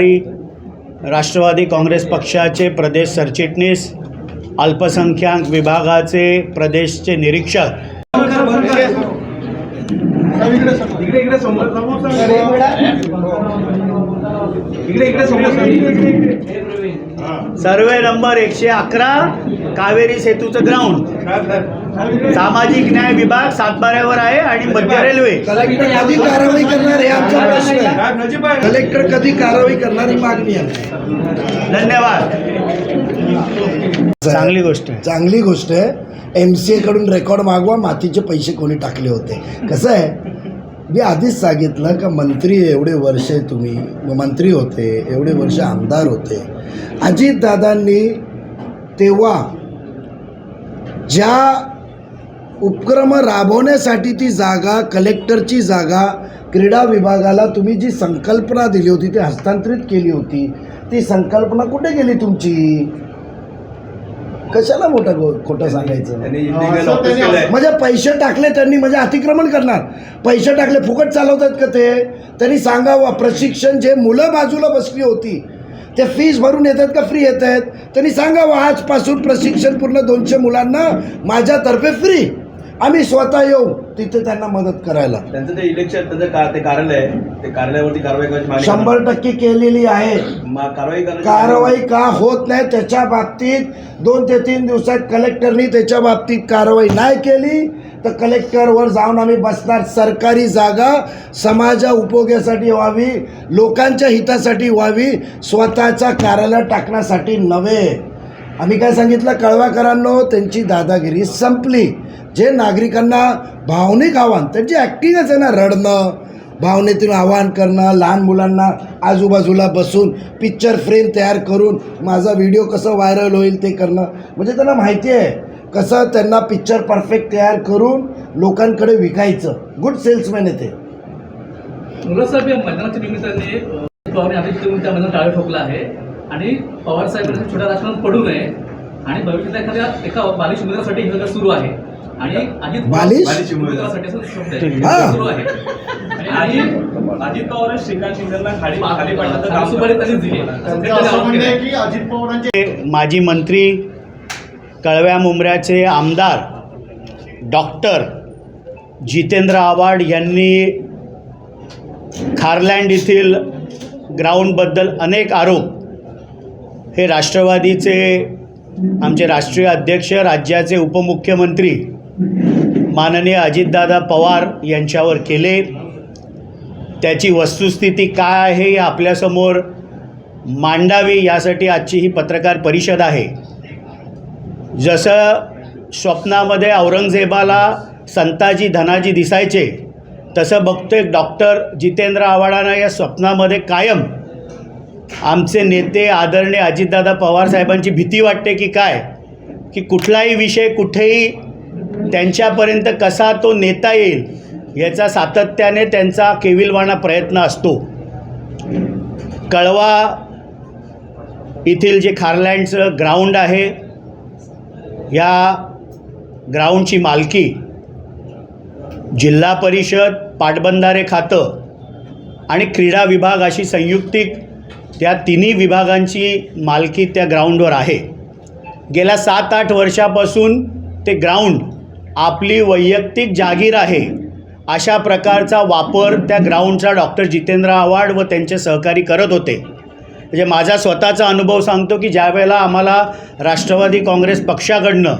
राष्ट्रवादी काँग्रेस पक्षाचे प्रदेश सरचिटणीस अल्पसंख्याक विभागाचे प्रदेशचे निरीक्षक. सर्वे नंबर एकशे अकरा कावेरी सेतूचं ग्राउंड सामाजिक न्याय विभाग सातबाऱ्यावर आहे आणि मध्य रेल्वे. कलेक्टर कधी कारवाई करणार हे आमचा प्रश्न आहे. कलेक्टर कधी कारवाई करणार ही मागणी आहे? धन्यवाद. चांगली गोष्ट आहे. चांगली गोष्ट आहे. एम सी एकडून रेकॉर्ड मागवा मातीचे पैसे कोणी टाकले होते. कसं आहे? मी आधीच सांगितलं का मंत्री एवढे वर्ष तुम्ही मंत्री होते एवढे वर्ष आमदार होते. अजितदादांनी तेव्हा ज्या उपक्रम राबवण्यासाठी ती जागा कलेक्टरची जागा क्रीडा विभागाला तुम्ही जी संकल्पना दिली होती ती हस्तांतरित केली होती ती संकल्पना कुठे गेली तुमची? कशाला मोठं गो खोटं सांगायचं? म्हणजे पैसे टाकले त्यांनी म्हणजे अतिक्रमण करणार. पैसे टाकले फुकट चालवतात का ते? त्यांनी सांगावं प्रशिक्षण जे मुलं बाजूला बसली होती ते फीस भरून येतात का फ्री येत आहेत? त्यांनी सांगावं आजपासून प्रशिक्षण पूर्ण दोनशे मुलांना माझ्यातर्फे फ्री आम्ही स्वतः येऊ तिथे त्यांना मदत करायला. त्यांचं ते इलेक्शन त्यांचं का ते कार्यालय आहे. ते कार्यालयावरती कारवाई करायची मागणी शंभर टक्के केलेली आहे. मा- कारवाई करायची कारवाई का होत नाही त्याच्या बाबतीत दोन ते तीन दिवसात कलेक्टरनी त्याच्या बाबतीत कारवाई नाही केली तर कलेक्टरवर जाऊन आम्ही बसणार. सरकारी जागा समाजा उपयोगासाठी व्हावी लोकांच्या हितासाठी व्हावी स्वतःच्या कार्यालयात टाकण्यासाठी नव्हे. आम्ही काय सांगितलं? कळवाकरांनो त्यांची दादागिरी संपली. जे नागरिकांना भावनिक आव्हान त्यांची ॲक्टिंगच आहे ना रडणं भावनेतून आवाहन करणं लहान मुलांना आजूबाजूला बसून पिक्चर फ्रेम तयार करून माझा व्हिडिओ कसं व्हायरल होईल ते करणं म्हणजे त्यांना माहिती आहे कसं त्यांना पिक्चर परफेक्ट तयार करून लोकांकडे विकायचं. गुड सेल्समॅन येते मुलासाहेब या मैदानाच्या निमित्ताने आदित्य पवारने टाळं आहे. आणि पवार साहेबांनी छोट्या राजकारणात पडू नये आणि भविष्यात एखाद्या एका बालिश उमेदवारासाठी हे सगळं सुरू आहे आणि अजित बालिश? बालिश उमेदवार. उमेदवारासाठी असं शब्द आहे. हा. सुरू आहे आणि अजित पवार श्रीकांत शिंदेना खाली खाली पडण्याचं काम. माजी मंत्री कळव्या मुंबऱ्याचे आमदार डॉक्टर जितेंद्र आव्हाड यांनी खारलँड येथील ग्राउंडबद्दल अनेक आरोप हे राष्ट्रवादीचे आमचे राष्ट्रीय अध्यक्ष राज्याचे उपमुख्यमंत्री माननीय अजितदादा पवार यांच्यावर केले. त्याची वस्तुस्थिती काय आहे हे आपल्यासमोर मांडावी यासाठी आजची ही पत्रकार परिषद आहे. जसं स्वप्नामध्ये औरंगजेबाला संताजी धनाजी दिसायचे तसं बघतोय डॉक्टर जितेंद्र आव्हाडांना या स्वप्नामध्ये कायम आमचे नेते आदरणीय अजितदादा पवार साहेबांची भीती वाटते की काय? की कुठलाही विषय कुठेही त्यांच्यापर्यंत कसा तो नेता येईल याचा सातत्याने त्यांचा केविलवाणा प्रयत्न असतो. कळवा येथील जे खारलँडचं ग्राउंड आहे या ग्राउंडची मालकी जिल्हा परिषद पाटबंधारे खातं आणि क्रीडा विभाग अशी संयुक्तिक त्या तिन्ही विभागांची मालकी त्या ग्राउंडवर आहे. गेल्या सात आठ वर्षापासून ते ग्राउंड आपली वैयक्तिक जागीर आहे. अशा प्रकारचा वापर त्या ग्राउंडचा डॉक्टर जितेंद्र आव्हाड व त्यांचे सहकारी करत होते. म्हणजे माझा स्वतःचा अनुभव सांगतो की ज्यावेळेला आम्हाला राष्ट्रवादी काँग्रेस पक्षाकडनं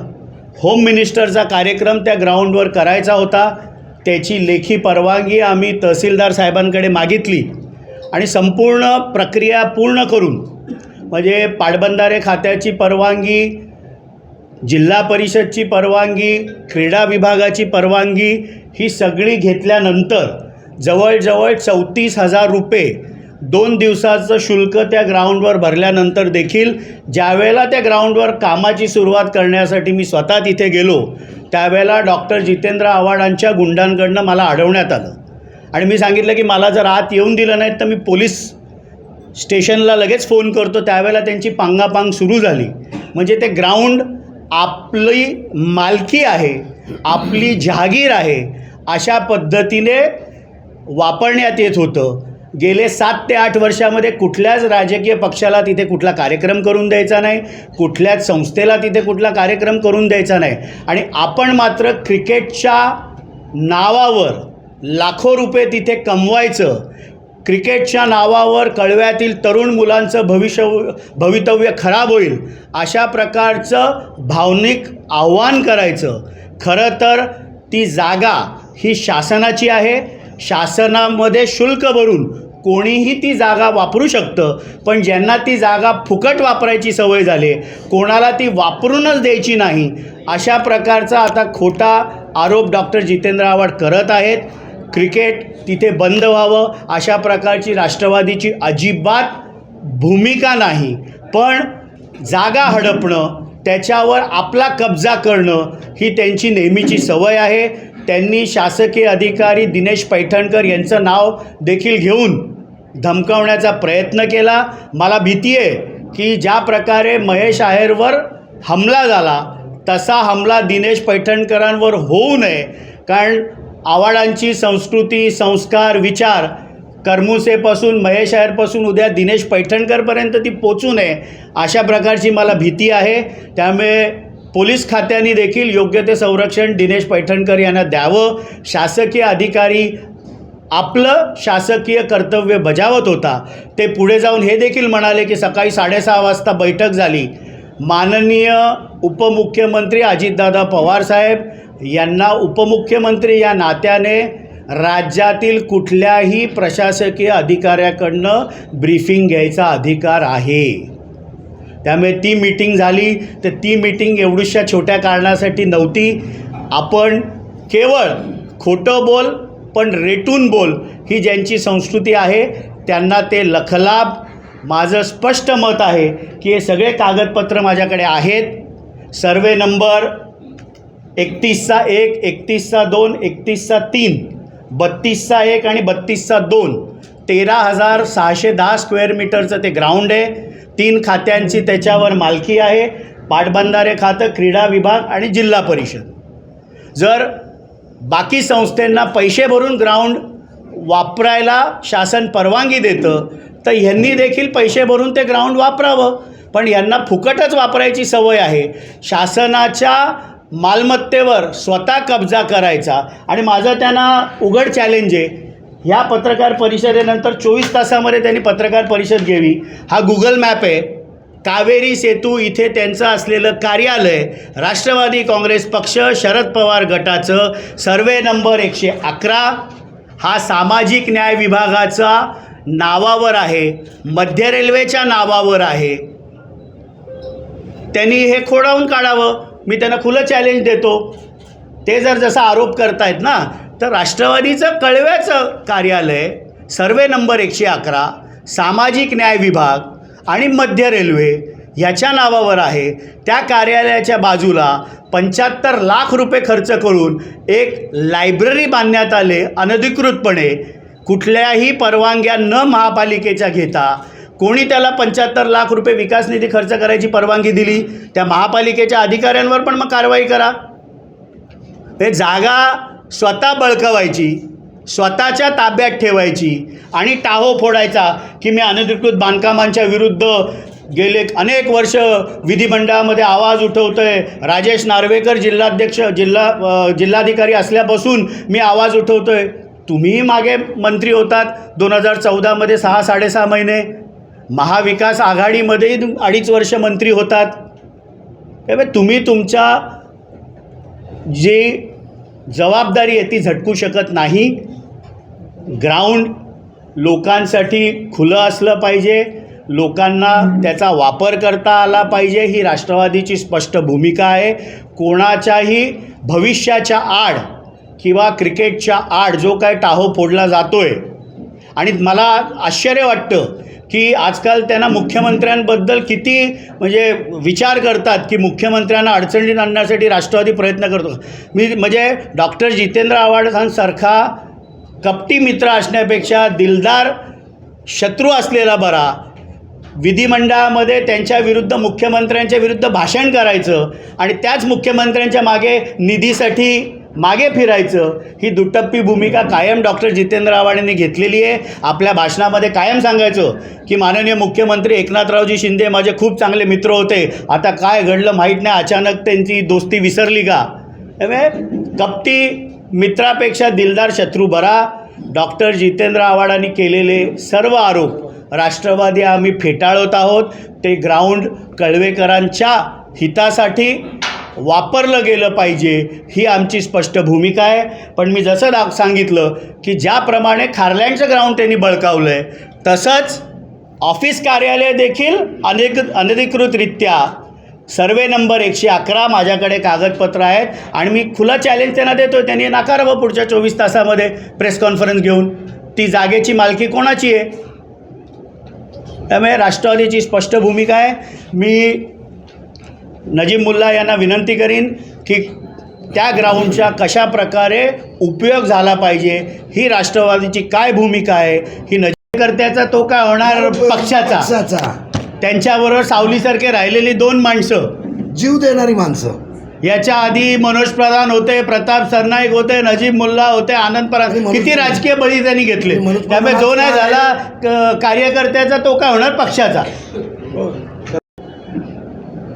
होम मिनिस्टरचा कार्यक्रम त्या ग्राउंडवर करायचा होता त्याची लेखी परवानगी आम्ही तहसीलदार साहेबांकडे मागितली. आणि संपूर्ण प्रक्रिया पूर्ण करून म्हणजे पाटबंधारे खात्याची परवानगी जिल्हा परिषदची परवानगी क्रीडा विभागाची परवानगी ही सगळी घेतल्यानंतर जवळजवळ चौतीस हजार रुपये दोन दिवसाचं शुल्क त्या ग्राउंडवर भरल्यानंतर देखील ज्यावेळेला त्या ग्राउंडवर कामाची सुरुवात करण्यासाठी मी स्वतः तिथे गेलो त्यावेळेला डॉक्टर जितेंद्र आव्हाडांच्या गुंडांकडनं मला अडवण्यात आलं. आणि मी सांगितलं की मला जर आत येऊन दिलं नाही तर मी पोलीस स्टेशनला लगेच फोन करतो. त्यावेळेला त्यांची पांगापांग सुरू झाली. म्हणजे ते ग्राउंड आपली मालकी आहे आपली जहागीर आहे अशा पद्धतीने वापरण्यात येत होतं. गेले सात ते आठ वर्षामध्ये कुठल्याच राजकीय पक्षाला तिथे कुठला कार्यक्रम करून द्यायचा नाही कुठल्याच संस्थेला तिथे कुठला कार्यक्रम करून द्यायचा नाही. आणि आपण मात्र क्रिकेटच्या नावावर लाखो रुपये तिथे कमवायचं. क्रिकेटच्या नावावर कळव्यातील तरुण मुलांचं भविष्य भवितव्य खराब होईल अशा प्रकारचं भावनिक आव्हान करायचं. खरं तर ती जागा ही शासनाची आहे. शासनामध्ये शुल्क भरून कोणीही ती जागा वापरू शकतं पण ज्यांना ती जागा फुकट वापरायची सवय झाली कोणाला ती वापरूनच द्यायची नाही अशा प्रकारचा आता खोटा आरोप डॉक्टर जितेंद्र आव्हाड करत आहेत. क्रिकेट तिथे बंद व्हावं अशा प्रकारची राष्ट्रवादीची अजिबात भूमिका नाही. पण जागा हडपणं त्याच्यावर आपला कब्जा करणं ही त्यांची नेहमीची सवय आहे. त्यांनी शासकीय अधिकारी दिनेश पैठणकर यांचं नाव देखील घेऊन धमकावण्याचा प्रयत्न केला. मला भीती आहे की ज्या प्रकारे महेश आहेरवर हमला झाला तसा हमला दिनेश पैठणकरांवर होऊ नये. कारण आवाडांची संस्कृती संस्कार विचार करमुसेपासून महेश आहेरपासून उद्या दिनेश पैठणकरपर्यंत ती पोचू नये अशा प्रकारची मला भीती आहे. त्यामुळे पोलीस खात्याने देखील योग्य ते संरक्षण दिनेश पैठणकर यांना द्यावं. शासकीय अधिकारी आपलं शासकीय कर्तव्य बजावत होता. ते पुढे जाऊन हे देखील म्हणाले की सकाळी साडेसहा वाजता बैठक झाली. माननीय उपमुख्यमंत्री अजितदादा पवार साहेब यांना उपमुख्यमंत्री या नात्याने राज्यातील कुठल्याही प्रशासकीय अधिकाऱ्याकडनं ब्रीफिंग घ्यायचा अधिकार आहे. त्यामुळे ती मीटिंग झाली. तर ती मीटिंग एवढ्याशा छोट्या कारणासाठी नव्हती. आपण केवळ खोटं बोल पण रेटून बोल ही ज्यांची संस्कृती आहे त्यांना ते लखलाभ माझं स्पष्ट मत आहे की हे सगळे कागदपत्र माझ्याकडे आहेत. सर्वे नंबर एकतीसचा एक एकतीसचा दोन एकतीसचा तीन बत्तीसचा एक आणि बत्तीसचा दोन. तेरा हजार सहाशे दहा स्क्वेअर मीटरचं ते ग्राउंड आहे. तीन खात्यांची त्याच्यावर मालकी आहे. पाटबंधारे खातं क्रीडा विभाग आणि जिल्हा परिषद. जर बाकी संस्थेंना पैसे भरून ग्राउंड वापरायला शासन परवानगी देतं तर ह्यांनी देखील पैसे भरून ते ग्राउंड वापरावं. पण यांना फुकटच वापरायची सवय आहे. शासनाच्या मालमत्तेवर स्वतः कब्जा करायचा. आणि माझं त्यांना उघड चॅलेंज आहे. ह्या पत्रकार परिषदेनंतर चोवीस तासामध्ये त्यांनी पत्रकार परिषद घ्यावी. हा गुगल मॅप आहे. कावेरी सेतू इथे त्यांचं असलेलं कार्यालय राष्ट्रवादी काँग्रेस पक्ष शरद पवार गटाचं सर्वे नंबर एकशे अकरा. हा सामाजिक न्याय विभागाचा नावावर आहे. मध्य रेल्वेच्या नावावर आहे. त्यांनी हे खोडावून काढावं. मी त्यांना खुलं चॅलेंज देतो. ते जर जसा आरोप करतायत ना तर राष्ट्रवादीचं कळव्याचं कार्यालय सर्वे नंबर एकशे अकरा सामाजिक न्याय विभाग आणि मध्य रेल्वे ह्याच्या नावावर आहे. त्या कार्यालयाच्या बाजूला पंच्याहत्तर लाख रुपये खर्च करून एक लायब्ररी बांधण्यात आले अनधिकृतपणे. कुठल्याही परवानग्या न महापालिकेच्या घेता कोणी त्याला पंच्याहत्तर लाख रुपये विकास निधी खर्च करायची परवानगी दिली? त्या महापालिकेच्या अधिकाऱ्यांवर पण मग कारवाई करा. हे जागा स्वतः बळकवायची स्वतःच्या ताब्यात ठेवायची आणि टाहो फोडायचा की मी अनधिकृत बांधकामांच्या विरुद्ध गेले अनेक वर्ष विधिमंडळामध्ये आवाज उठवतो आहे राजेश नार्वेकर जिल्हाध्यक्ष जिल्हा जिल्हाधिकारी असल्यापासून मी आवाज उठवतो आहे तुम्हीही मागे मंत्री होतात दोन हजार चौदामध्ये सहा साडेसहा महिने. महाविकास आघाडीमध्येही अडीच वर्ष मंत्री होतात. त्यामुळे तुम्ही तुमच्या जी जबाबदारी आहे ती झटकू शकत नाही. ग्राउंड लोकांसाठी खुलं असलं पाहिजे. लोकांना त्याचा वापर करता आला पाहिजे. ही राष्ट्रवादीची स्पष्ट भूमिका आहे. कोणाच्याही भविष्याच्या आड किंवा क्रिकेटच्या आड जो काय टाहो फोडला जातो आहे आणि मला आश्चर्य वाटतं की आजकाल त्यांना मुख्यमंत्र्यांबद्दल किती म्हणजे विचार करतात की मुख्यमंत्र्यांना अडचणीत आणण्यासाठी राष्ट्रवादी प्रयत्न करतो. मी म्हणजे डॉक्टर जितेंद्र आव्हाडांसारखा कपटी मित्र असण्यापेक्षा दिलदार शत्रू असलेला बरा विधिमंडळामध्ये त्यांच्या विरुद्ध मुख्यमंत्र्यांच्या विरुद्ध भाषण करायचं आणि त्याच मुख्यमंत्र्यांच्या मागे निधीसाठी मागे फिरायचं ही दुटप्पी भूमिका कायम डॉक्टर जितेंद्र आव्हाडांनी घेतलेली आहे. आपल्या भाषणामध्ये कायम सांगायचं की माननीय मुख्यमंत्री एकनाथरावजी शिंदे माझे खूप चांगले मित्र होते. आता काय घडलं माहीत नाही. अचानक त्यांची दोस्ती विसरली का? त्यामुळे कपटी मित्रापेक्षा दिलदार शत्रू बरा. डॉक्टर जितेंद्र आव्हाडांनी केलेले सर्व आरोप राष्ट्रवादी आम्ही फेटाळत आहोत. ते ग्राउंड कळवेकरांच्या हितासाठी वापरलं गेलं पाहिजे ही आमची स्पष्ट भूमिका आहे. पण मी जसं दा सांगितलं की ज्याप्रमाणे खारलँडचं ग्राउंड त्यांनी बळकावलं आहे तसंच ऑफिस कार्यालय देखील अनेक अनधिकृतरित्या सर्वे नंबर एकशे अकरा माझ्याकडे कागदपत्र आहेत आणि मी खुलं चॅलेंज त्यांना देतो त्यांनी नाकारावं पुढच्या चोवीस तासामध्ये प्रेस कॉन्फरन्स घेऊन. ती जागेची मालकी कोणाची आहे? त्यामुळे राष्ट्रवादीची स्पष्ट भूमिका आहे. मी नजीब मुल्ला यांना विनंती करीन की त्या ग्राउंडच्या कशा प्रकारे उपयोग झाला पाहिजे ही राष्ट्रवादीची काय भूमिका आहे ही नजीबकर्त्याचा तो काय होणार पक्षाचा? त्यांच्याबरोबर सावलीसारखे राहिलेली दोन माणसं. जीव देणारी माणसं. याच्या आधी मनोज प्रधान होते प्रताप सरनाईक होते नजीब मुल्ला होते आनंद पराग. किती राजकीय बळी त्यांनी घेतले. त्यामुळे जो नाही झाला कार्यकर्त्याचा तो काय होणार पक्षाचा?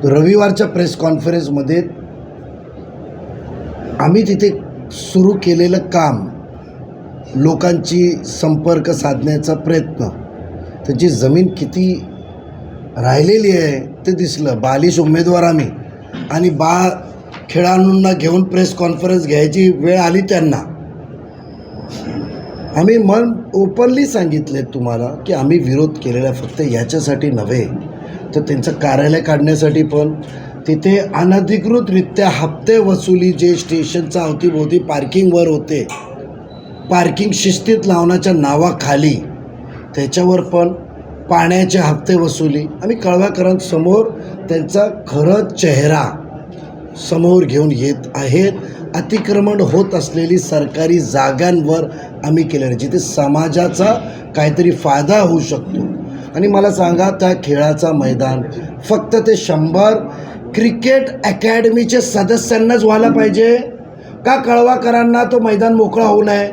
रविवारच्या प्रेस कॉन्फरन्समध्ये आम्ही तिथे सुरू केलेलं काम लोकांची संपर्क साधण्याचा प्रयत्न त्याची जमीन किती राहिलेली आहे ते दिसलं बालिश उमेदवार आम्ही. आणि बा खेळाडूंना घेऊन प्रेस कॉन्फरन्स घ्यायची वेळ आली त्यांना. आम्ही मन ओपनली सांगितले तुम्हाला की आम्ही विरोध केलेला आहे फक्त याच्यासाठी नव्हे तर त्यांचं कार्यालय काढण्यासाठी पण तिथे अनधिकृतरित्या हप्ते वसुली जे स्टेशनचा अवतीभोवती पार्किंगवर होते पार्किंग शिस्तीत लावण्याच्या नावाखाली त्याच्यावर पण पाण्याचे हप्ते वसुली आम्ही कळवाकरांसमोर त्यांचा खरं चेहरा समोर घेऊन येत आहेत. अतिक्रमण होत असलेली सरकारी जागांवर आम्ही केलेलं जिथे समाजाचा काहीतरी फायदा होऊ शकतो आणि मला सांगा त्या खेळाचा मैदान फक्त ते शंभर क्रिकेट अकॅडमीचे सदस्यांनाच व्हायला पाहिजे? का कळवाकरांना तो मैदान मोकळा होऊ नये?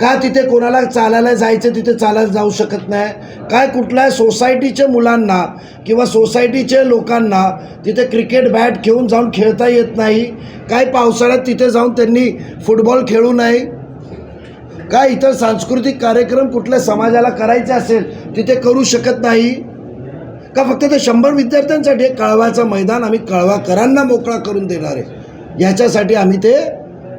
का तिथे कोणाला चालायला जायचं तिथे चालायला जाऊ शकत नाही? काय कुठल्या सोसायटीच्या मुलांना किंवा सोसायटीच्या लोकांना तिथे क्रिकेट बॅट घेऊन जाऊन खेळता येत नाही? काय पावसाळ्यात तिथे जाऊन त्यांनी फुटबॉल खेळू नये? काय इतर सांस्कृतिक कार्यक्रम कुठल्या समाजाला करायचे असेल तिथे करू शकत नाही? का फक्त ते शंभर विद्यार्थ्यांसाठी एक कळवाचं मैदान आम्ही कळवाकरांना मोकळा करून देणार आहे. याच्यासाठी आम्ही ते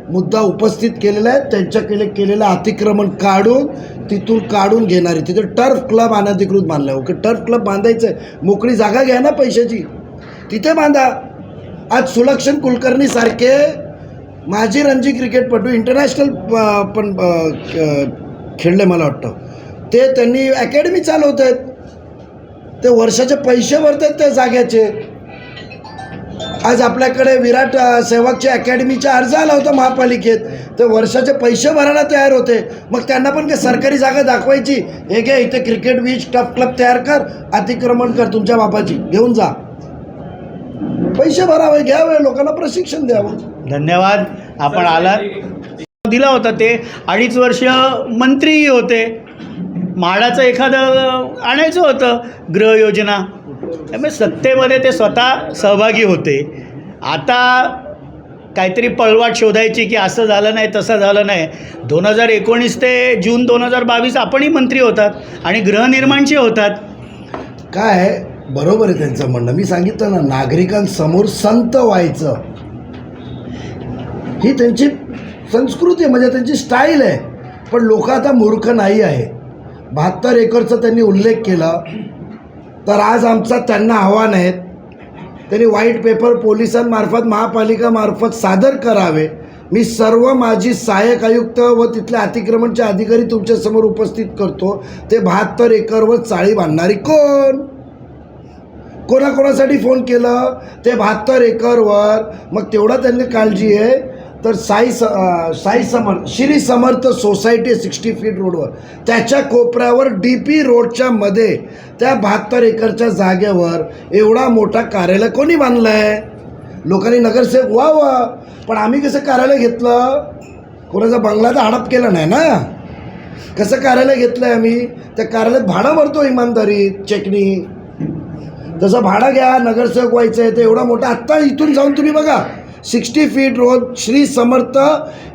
मुद्दा उपस्थित केलेला आहे. त्यांच्याकडे केलेलं अतिक्रमण काढून तिथून काढून घेणार आहे. तिथे टर्फ क्लब अनधिकृत बांधला ओके टर्फ क्लब बांधायचं आहे मोकळी जागा घ्या ना पैशाची. तिथे बांधा. आज सुलक्षण कुलकर्णीसारखे माजी रणजी क्रिकेटपटू इंटरनॅशनल पण खेळले मला वाटतं. ते त्यांनी अकॅडमी चालवत आहेत ते वर्षाचे पैसे भरतात त्या जाग्याचे. आज आपल्याकडे विराट सेवकच्या अकॅडमीचा अर्ज आला होता महापालिकेत. ते वर्षाचे पैसे भरायला तयार होते. मग त्यांना पण काय सरकारी जागा दाखवायची. हे घ्या इथे क्रिकेट बीच टफ क्लब तयार कर. अतिक्रमण कर तुमच्या बापाची. घेऊन जा. पैसे भरावे घ्यावे लोकांना प्रशिक्षण द्यावं. धन्यवाद. आपण आलात. दिला होता ते. अडीच वर्ष मंत्रीही होते. म्हाडाचं एखादं आणायचं होतं गृहयोजना त्यामुळे सत्तेमध्ये ते स्वतः सहभागी होते. आता काहीतरी पळवाट शोधायची की असं झालं नाही तसं झालं नाही. दोन हजार एकोणीस ते जून दोन हजार बावीस आपणही मंत्री होतात आणि गृहनिर्माणचे होतात. काय बरोबर आहे त्यांचं म्हणणं. मी सांगितलं ना नागरिकांसमोर संत व्हायचं. ही त्यांची संस्कृती आहे म्हणजे त्यांची स्टाईल आहे. पण लोक आता मूर्ख नाही आहे बहात्तर एकरचा त्यांनी उल्लेख केला. तर आज आमचा त्यांना आव्हान आहेत त्यांनी व्हाईट पेपर पोलिसांमार्फत महापालिकामार्फत सादर करावे. मी सर्व माझी सहाय्यक आयुक्त व तिथले अतिक्रमणचे अधिकारी तुमच्यासमोर उपस्थित करतो. ते बहात्तर एकरवर चाळी बांधणारी कोण? कोणाकोणासाठी फोन केलं? ते बहात्तर एकरवर. मग तेवढा त्यांनी काळजी आहे. तर साई स Sai Samarth Shri Samarth society sixty feet रोडवर त्याच्या कोपऱ्यावर डी पी रोडच्या मध्ये त्या बहात्तर एकरच्या जागेवर एवढा मोठा कार्यालय कोणी बांधलं आहे लोकांनी नगरसेवक वा वा. पण आम्ही कसं कार्यालय घेतलं? कोणाचा बंगला तर हडप केला नाही ना? कसं कार्यालय घेतलं आहे आम्ही? त्या कार्यालयात भाडं भरतो इमानदारीत चेकनी जसं भाडं घ्या नगरसेवक व्हायचं आहे ते एवढा मोठा आत्ता इथून जाऊन तुम्ही बघा sixty feet road Shri Samarth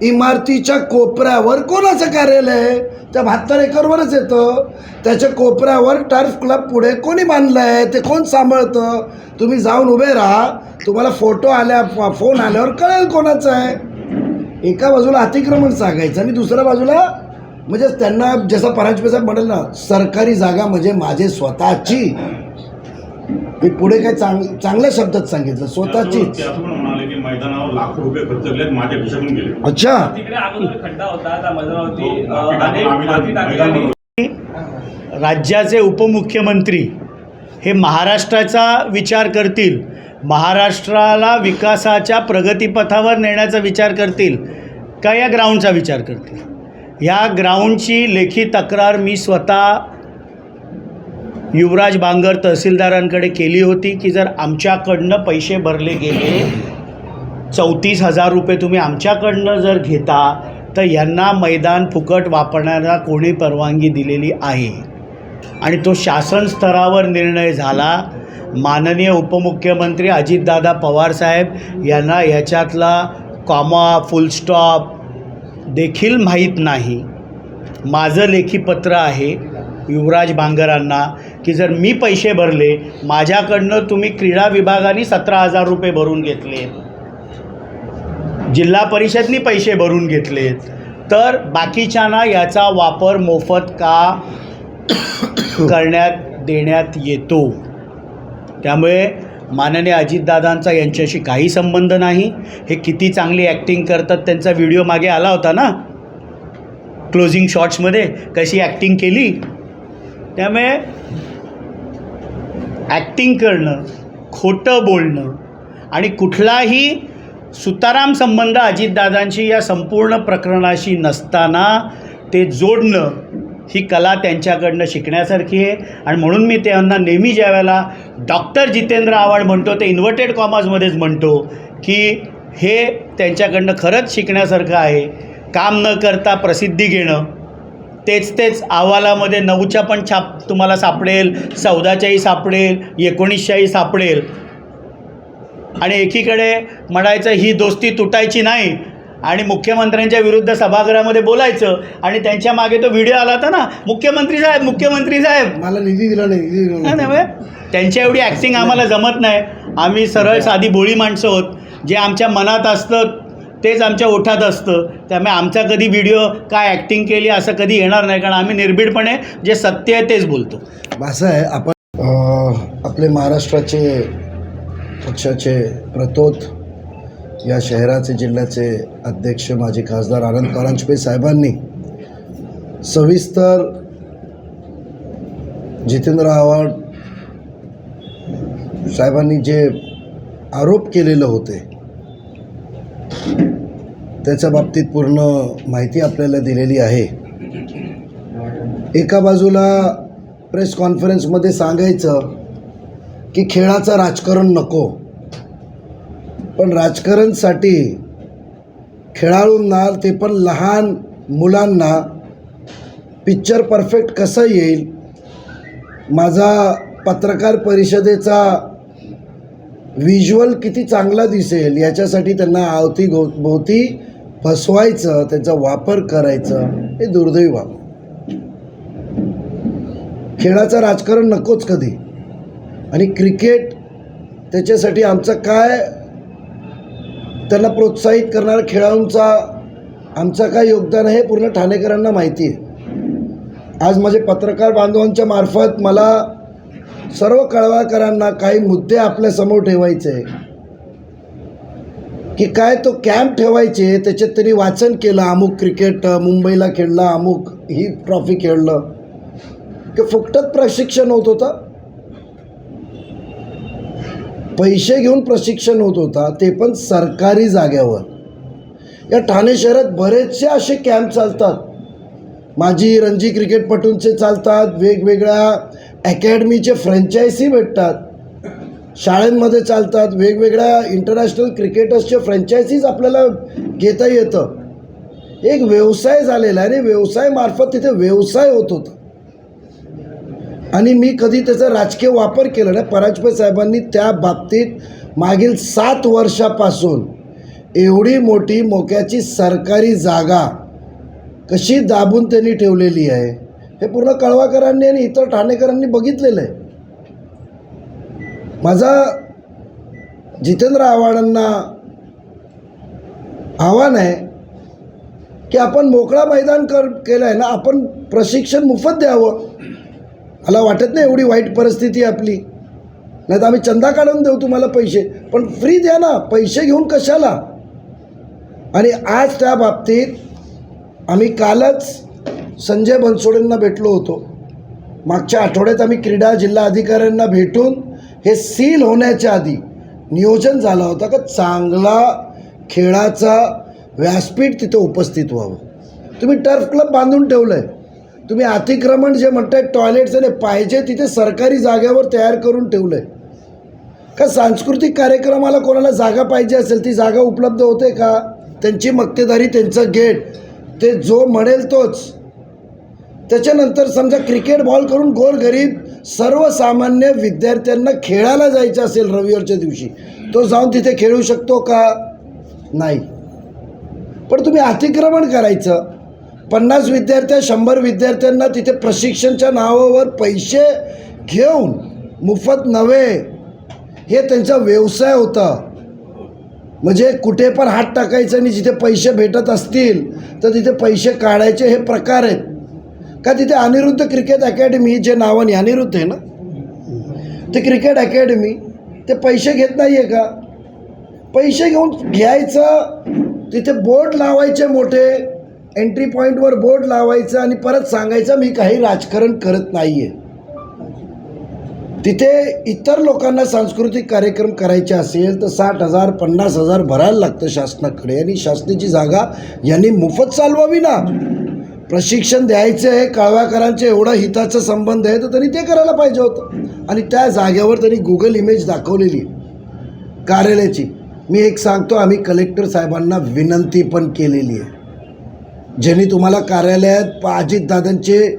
इमारतीच्या कोपऱ्यावर कोणाचं कार्यालय आहे? त्या बहात्तर एकरवरच येतं. त्याच्या कोपऱ्यावर टर्फ क्लब पुढे कोणी बांधलं आहे ते कोण सांभाळतं? तुम्ही जाऊन उभे राहा. तुम्हाला फोटो आल्या फोन आल्यावर कळेल कोणाचं आहे. एका बाजूला अतिक्रमण सांगायचं आणि दुसऱ्या बाजूला म्हणजे त्यांना जसं परांजपे साहेब म्हणाल ना सरकारी जागा म्हणजे माझे स्वतःची. मी पुढे काय चांग चांगल्या शब्दात सांगितलं. स्वतःचीच. ते असं पण म्हणाले की मैदानावर लाखो रुपये खर्च केलेत माझ्या खिशातून गेले. अच्छा. हो, राज्याचे उपमुख्यमंत्री हे महाराष्ट्राचा विचार करतील. महाराष्ट्राला विकासाच्या प्रगतीपथावर नेण्याचा विचार करतील का या ग्राउंडचा विचार करतील? ह्या ग्राउंडची लेखी तक्रार मी स्वतः युवराज बांगर तहसीलदारांकडे केली होती की जर आमच्याकडनं पैसे भरले गेले चौतीस हजार रुपये तुम्ही आमच्याकडनं जर घेता तर यांना मैदान फुकट वापरण्याला कोणी परवानगी दिलेली आहे? आणि तो शासन स्तरावर निर्णय झाला. माननीय उपमुख्यमंत्री अजितदादा पवारसाहेब यांना याच्यातला कॉमा फुलस्टॉप देखील माहीत नाही. माझं लेखीपत्र आहे. युवराज बांगरांना की जर मी पैसे भरले माझ्याकडनं तुम्ही क्रीडा विभागाने सतरा हजार रुपये भरून घेतले. जिल्हा परिषदनी पैसे भरून घेतलेत. तर बाकीच्यांना याचा वापर मोफत का करण्यात देण्यात येतो. त्यामुळे माननीय अजितदादांचा यांच्याशी काही संबंध नाही. हे किती चांगली ॲक्टिंग करतात त्यांचा व्हिडिओ मागे आला होता ना? क्लोजिंग शॉट्समध्ये कशी ॲक्टिंग केली? त्यामुळे ॲक्टिंग करणं खोटं बोलणं आणि कुठलाही सुताराम संबंध अजितदादांशी या संपूर्ण प्रकरणाशी नसताना ते जोडणं ही कला त्यांच्याकडनं शिकण्यासारखी आहे. आणि म्हणून मी त्यांना नेहमी ज्या वेळेला डॉक्टर जितेंद्र आव्हाड म्हणतो ते इन्व्हर्टेड कॉमर्समध्येच म्हणतो की हे त्यांच्याकडनं खरंच शिकण्यासारखं आहे. काम न करता प्रसिद्धी घेणं. तेच तेच अहवालामध्ये नऊच्या पण छाप तुम्हाला सापडेल चौदाच्याही सापडेल एकोणीसच्याही सापडेल. आणि एकीकडे म्हणायचं ही दोस्ती तुटायची नाही. आणि मुख्यमंत्र्यांच्या विरुद्ध सभागृहामध्ये बोलायचं आणि त्यांच्या मागे तो व्हिडिओ आला होता ना मुख्यमंत्री साहेब मुख्यमंत्री साहेब. मला निधी दिला नाही निधी दिला नाही त्यांच्या एवढी ॲक्टिंग आम्हाला जमत नाही. आम्ही सरळ साधी भोळी माणसं होत जे आमच्या मनात असतं तेच आमच्या ओठात असतं. त्यामुळे आमचा कधी व्हिडिओ काय ॲक्टिंग केली असं कधी येणार नाही. कारण आम्ही निर्भीडपणे जे सत्य आहे तेच बोलतो. असं आहे आपण आपले महाराष्ट्राचे पक्षाचे प्रतोत या शहराचे जिल्ह्याचे अध्यक्ष माजी खासदार आनंद परांजपे साहेबांनी सविस्तर जितेंद्र आव्हाड साहेबांनी जे आरोप केलेले होते त्याच्या बाबतीत पूर्ण माहिती आपल्याला दिलेली आहे. एका बाजूला प्रेस कॉन्फरन्समध्ये सांगायचं की खेळाचं राजकारण नको. पण राजकारणसाठी खेळाडूंना ते पण लहान मुलांना पिक्चर परफेक्ट कसं येईल? माझा पत्रकार परिषदेचा व्हिज्युअल किती चांगला दिसेल याच्यासाठी त्यांना आवती गो भोवती फसवायचं त्याचा वापर करायचं हे दुर्दैव बाब खेळाचं राजकारण नकोच कधी. आणि क्रिकेट त्याच्यासाठी आमचं काय त्यांना प्रोत्साहित करणारा खेळाडूंचा आमचं काय योगदान आहे हे पूर्ण ठाणेकरांना माहिती आहे. आज माझे पत्रकार बांधवांच्या मार्फत मला सर्व कळवाकरांना काही मुद्दे आपल्यासमोर ठेवायचे. की काय तो कॅम्प ठेवायचे त्याच्यात त्यांनी वाचन केलं अमुक क्रिकेट मुंबईला खेळला अमुक ही ट्रॉफी खेळलं. की फुकटच प्रशिक्षण होत होतं. पैसे घेऊन प्रशिक्षण होत होता ते पण सरकारी जाग्यावर या ठाणे शहरात बरेचसे असे कॅम्प चालतात. माझी रणजी क्रिकेटपटूंचे चालतात वेगवेगळ्या अकॅडमीचे फ्रँचायझी भेटतात. शाळांमध्ये चालतात. वेगवेगळ्या इंटरनॅशनल क्रिकेटर्सचे फ्रँचायझीज आपल्याला घेता येतं. एक व्यवसाय झालेला आहे आणि व्यवसायामार्फत तिथे व्यवसाय होत होता. आणि मी कधी त्याचा राजकीय वापर केला नाही. पराजपे साहेबांनी त्या बाबतीत मागील सात वर्षापासून एवढी मोठी मोक्याची सरकारी जागा कशी दाबून त्यांनी ठेवलेली आहे? हे पूर्ण कळवाकरांनी आणि इतर ठाणेकरांनी बघितलेलं आहे. माझा जितेंद्र आव्हाडांना आव्हान आहे की आपण मोकळा मैदान कर केलं आहे ना आपण प्रशिक्षण मोफत द्यावं. मला वाटत नाही एवढी वाईट परिस्थिती आपली. नाही तर आम्ही चंदा काढून देऊ तुम्हाला पैसे. पण फ्री द्या ना पैसे घेऊन कशाला? आणि आज त्या बाबतीत आम्ही कालच संजय बनसोडेंना भेटलो होतो. मागच्या आठवड्यात आम्ही क्रीडा जिल्हा अधिकाऱ्यांना भेटून हे सील होण्याच्या आधी नियोजन झालं होतं का चांगला खेळाचा व्यासपीठ तिथं उपस्थित व्हावं. तुम्ही टर्फ क्लब बांधून ठेवलं आहे तुम्ही अतिक्रमण जे म्हणताय टॉयलेट्स आणि पाहिजे तिथे सरकारी जागेवर तयार करून ठेवलं आहे का सांस्कृतिक कार्यक्रमाला कोणाला जागा पाहिजे असेल ती जागा उपलब्ध होते का? त्यांची मक्तेदारी त्यांचं गेट ते जो म्हणेल तोच. त्याच्यानंतर समजा क्रिकेट बॉल करून गोरगरीब सर्वसामान्य विद्यार्थ्यांना खेळायला जायचं असेल रविवारच्या दिवशी तो जाऊन तिथे खेळू शकतो का? नाही. पण तुम्ही अतिक्रमण करायचं. पन्नास विद्यार्थ्या शंभर विद्यार्थ्यांना तिथे प्रशिक्षणच्या नावावर पैसे घेऊन मोफत नव्हे. हे त्यांचा व्यवसाय होता. म्हणजे कुठे पण हात टाकायचं आणि जिथे पैसे भेटत असतील तर तिथे पैसे काढायचे हे प्रकार आहेत. का तिथे अनिरुद्ध क्रिकेट अकॅडमी जे नावाने अनिरुद्ध आहे ना? ते क्रिकेट अकॅडमी ते पैसे घेत नाही आहे का? पैसे घेऊन घ्यायचं तिथे बोर्ड लावायचे मोठे एंट्री पॉईंटवर बोर्ड लावायचं आणि परत सांगायचं मी काही राजकारण करत नाही आहे तिथे इतर लोकांना सांस्कृतिक कार्यक्रम करायचे असेल तर साठ हजार पन्नास हजार भरायला लागतं शासनाकडे आणि शासनाची जागा यांनी मोफत चालवावी ना? प्रशिक्षण द्यायचं आहे काळवाकरांचे एवढा हिताचा संबंध आहे तर त्यांनी ते करायला पाहिजे होतं. आणि त्या जागेवर त्यांनी गुगल इमेज दाखवलेली आहे. कार्यालयाची. मी एक सांगतो आम्ही कलेक्टर साहेबांना विनंती पण केलेली आहे. ज्यांनी तुम्हाला कार्यालयात अजितदादांचे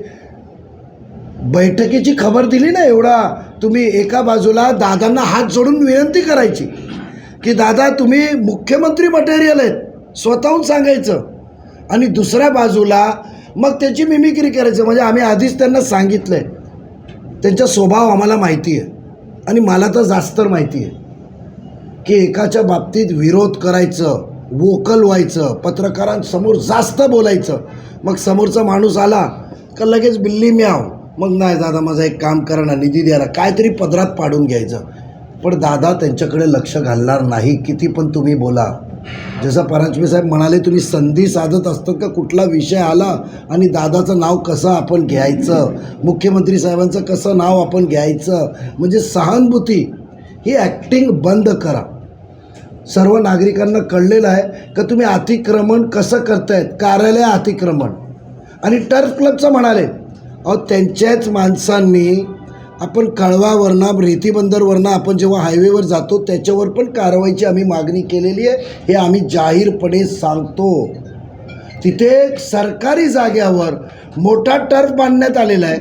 बैठकीची खबर दिली ना एवढा तुम्ही एका बाजूला दादांना हात जोडून विनंती करायची. की दादा तुम्ही मुख्यमंत्री मटेरियल आहेत स्वतःहून सांगायचं. आणि दुसऱ्या बाजूला मग त्याची मिमिक्री करायचं. म्हणजे आम्ही आधीच त्यांना सांगितलं आहे त्यांचा स्वभाव आम्हाला माहिती आहे आणि मला तर जास्त माहिती आहे की एकाच्या बाबतीत विरोध करायचं वोकल व्हायचं पत्रकारांसमोर जास्त बोलायचं. मग समोरचा माणूस आला का लगेच बिल्ली म्याव. मग नाही दादा माझं एक काम करा ना निधी द्यायला काहीतरी पदरात पाडून घ्यायचं. पण दादा त्यांच्याकडे लक्ष घालणार नाही. किती पण तुम्ही बोला. जसं परांजपे साहेब म्हणाले तुम्ही संधी साधत असतात का? कुठला विषय आला आणि दादाचं नाव कसं आपण घ्यायचं? मुख्यमंत्री साहेबांचं कसं नाव आपण घ्यायचं? म्हणजे सहानुभूती ही ॲक्टिंग बंद करा. सर्व नागरिकांना कळलेलं आहे का तुम्ही अतिक्रमण कसं करतायत? कार्यालय अतिक्रमण. आणि टर्फ क्लबचं म्हणाले अहो त्यांच्याच माणसांनी आपण कळवावरनं रेतीबंदरवरनं आपण जेव्हा हायवेवर जातो त्याच्यावर पण कारवाईची आम्ही मागणी केलेली आहे. हे आम्ही जाहीरपणे सांगतो. तिथे सरकारी जाग्यावर मोठा टर्फ बांधण्यात आलेला आहे.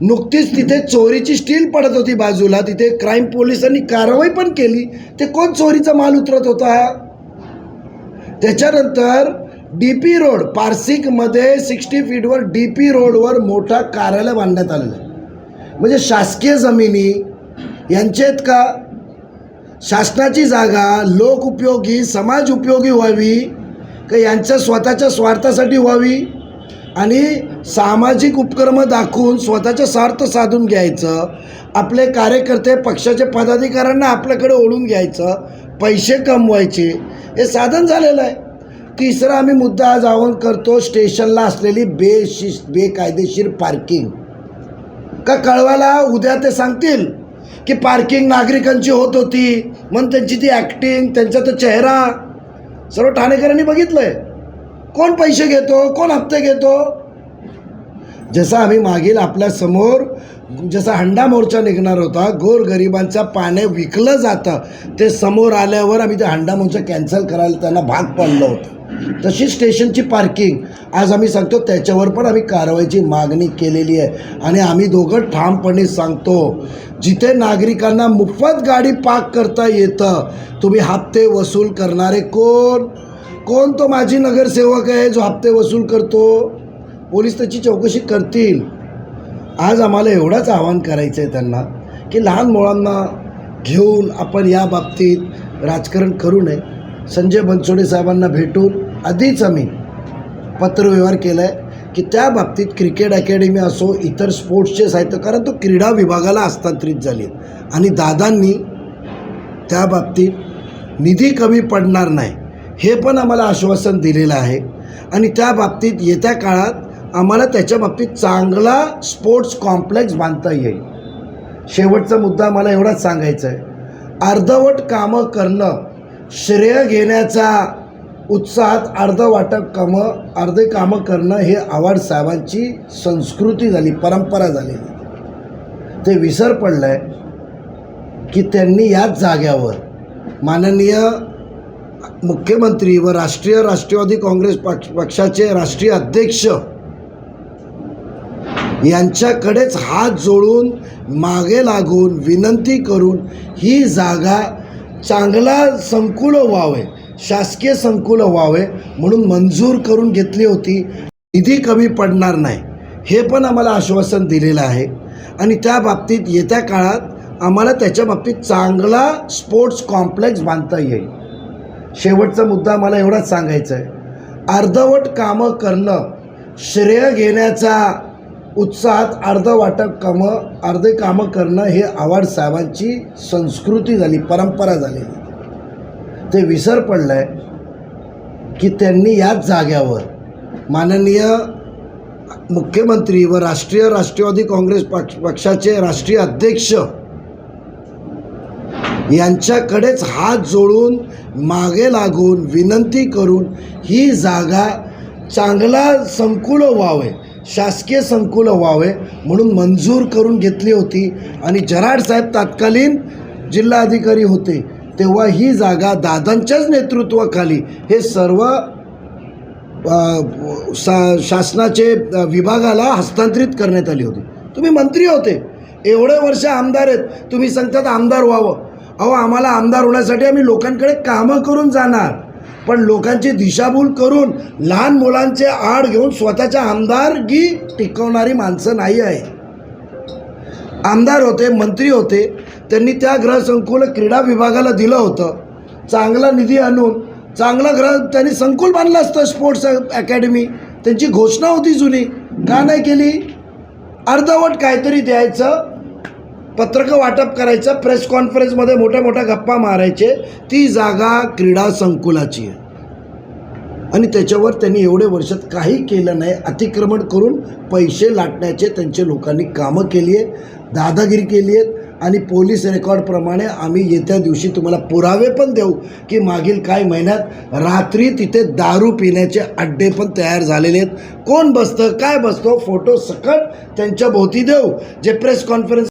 नुकतीच तिथे चोरीची स्टील पडत होती बाजूला. तिथे क्राईम पोलिसांनी कारवाई पण केली. ते कोण चोरीचा माल उतरत होता? त्याच्यानंतर डी पी रोड पारसिकमध्ये सिक्स्टी फीटवर डी पी रोडवर मोठा कार्यालय बांधण्यात आलेलं आहे. म्हणजे शासकीय जमिनी यांचेत आहेत का? शासनाची जागा लोक उपयोगी समाज उपयोगी व्हावी का यांच्या स्वतःच्या स्वार्थासाठी व्हावी? आणि सामाजिक उपक्रम दाखवून स्वतःचा स्वार्थ साधून घ्यायचं आपले कार्यकर्ते पक्षाचे पदाधिकाऱ्यांना आपल्याकडे ओढून घ्यायचं पैसे कमवायचे हे साधन झालेलं आहे. तिसरा आम्ही मुद्दा आज आवाहन करतो स्टेशनला असलेली बेशिस्त बेकायदेशीर पार्किंग का कळवायला उद्या ते सांगतील की पार्किंग नागरिकांची होत होती म्हणून त्यांची ती ॲक्टिंग त्यांचा तो चेहरा सर्व ठाणेकरांनी बघितलं आहे कोण पैसे घेतो कोण हप्ते घेतो? जसं आम्ही मागील आपल्यासमोर जसा हंडा मोर्चा निघणार होता गोरगरिबांच्या पाने विकलं जातं ते समोर आल्यावर आम्ही ते हंडा मोर्चा कॅन्सल करायला त्यांना भाग पडलं होतं. तशी स्टेशनची पार्किंग. आज आम्ही सांगतो त्याच्यावर पण आम्ही कारवाईची मागणी केलेली आहे. आणि आम्ही दोघं ठामपणे सांगतो जिथे नागरिकांना मोफत गाडी पार्क करता येतं तुम्ही हप्ते वसूल करणारे कोण? कोण तो माजी नगरसेवक आहे जो हप्ते वसूल करतो? पोलीस त्याची चौकशी करतील. आज आम्हाला एवढंच आवाहन करायचं आहे त्यांना की लहान मुलांना घेऊन आपण या बाबतीत राजकारण करू नये. संजय बनसोडे साहेबांना भेटून आधीच आम्ही पत्रव्यवहार केला आहे की त्या बाबतीत क्रिकेट अकॅडमी असो इतर स्पोर्ट्सचे साहित्य कारण तो क्रीडा विभागाला हस्तांतरित झाले आणि दादांनी त्या बाबतीत निधी कमी पडणार नाही हे पण आम्हाला आश्वासन दिलेलं आहे. आणि त्या बाबतीत येत्या काळात आम्हाला त्याच्या बाबतीत चांगला स्पोर्ट्स कॉम्प्लेक्स बांधता येईल. शेवटचा मुद्दा मला एवढाच सांगायचा आहे. अर्धवट कामं करणं श्रेय घेण्याचा उत्साहात अर्ध वाटप कामं अर्धे कामं करणं हे आव्हाड साहेबांची संस्कृती झाली परंपरा झालेली ते विसर पडलं आहे की त्यांनी याच जाग्यावर माननीय मुख्यमंत्री व राष्ट्रीय राष्ट्रवादी काँग्रेस पक्ष पक्षाचे राष्ट्रीय अध्यक्ष यांच्याकडेच हात जोडून मागे लागून विनंती करून ही जागा चांगला संकुल व्हावे. शासकीय संकुल व्हावे म्हणून मंजूर करून घेतली होती. निधी कमी पडणार नाही हे पण आम्हाला आश्वासन दिलेलं आहे. आणि त्या बाबतीत येत्या काळात आम्हाला त्याच्या बाबतीत चांगला स्पोर्ट्स कॉम्प्लेक्स बांधता येईल. शेवटचा मुद्दा मला एवढाच सांगायचा आहे. अर्धवट कामं करणं श्रेय घेण्याचा उत्साहात अर्ध वाटप कामं अर्धे कामं करणं हे आव्हाड साहेबांची संस्कृती झाली परंपरा झालेली. ते विसर पडलं आहे की त्यांनी याच जाग्यावर माननीय मुख्यमंत्री व राष्ट्रीय राष्ट्रवादी काँग्रेस पक्ष पक्षाचे राष्ट्रीय अध्यक्ष यांच्याकडेच हात जोडून मागे लागून विनंती करून ही जागा चांगला संकुल व्हावे शासकीय संकुल व्हावे म्हणून मंजूर करून घेतली होती. आणि जराड साहेब तात्कालीन जिल्हाधिकारी होते. तेव्हा ही जागा दादांच्याच नेतृत्वाखाली हे सर्व सा शासनाचे विभागाला हस्तांतरित करण्यात आली होती. तुम्ही मंत्री होते. एवढे वर्ष आमदार आहेत. तुम्ही सांगतात आमदार व्हावं. अहो आम्हाला आमदार होण्यासाठी आम्ही लोकांकडे कामं करून जाणार. पण लोकांची दिशाभूल करून लहान मुलांचे आड घेऊन स्वतःच्या आमदारगी टिकवणारी माणसं नाही आहे. आमदार होते मंत्री होते. त्यांनी त्या ग्रहसंकुल क्रीडा विभागाला दिलं होतं. चांगला निधी आणून चांगला ग्रह त्यांनी संकुल बांधलं असतं स्पोर्ट्स अकॅडमी. त्यांची घोषणा होती जुनी. का नाही केली? अर्धवट काहीतरी द्यायचं पत्रकं वाटप करायचं प्रेस कॉन्फरन्समध्ये मोठ्या मोठ्या गप्पा मारायचे. ती जागा क्रीडा संकुलाची आहे. आणि त्याच्यावर त्यांनी एवढे वर्षात काही केलं नाही. अतिक्रमण करून पैसे लाटण्याचे त्यांचे लोकांनी कामं केली आहेत. दादागिरी केली आहेत. आणि पोलीस रेकॉर्डप्रमाणे आम्ही येत्या दिवशी तुम्हाला पुरावे पण देऊ की मागील काही महिन्यात रात्री तिथे दारू पिण्याचे अड्डे पण तयार झालेले आहेत. कोण बसतं काय बसतो फोटो सकट त्यांच्या भोवती देऊ जे प्रेस कॉन्फरन्स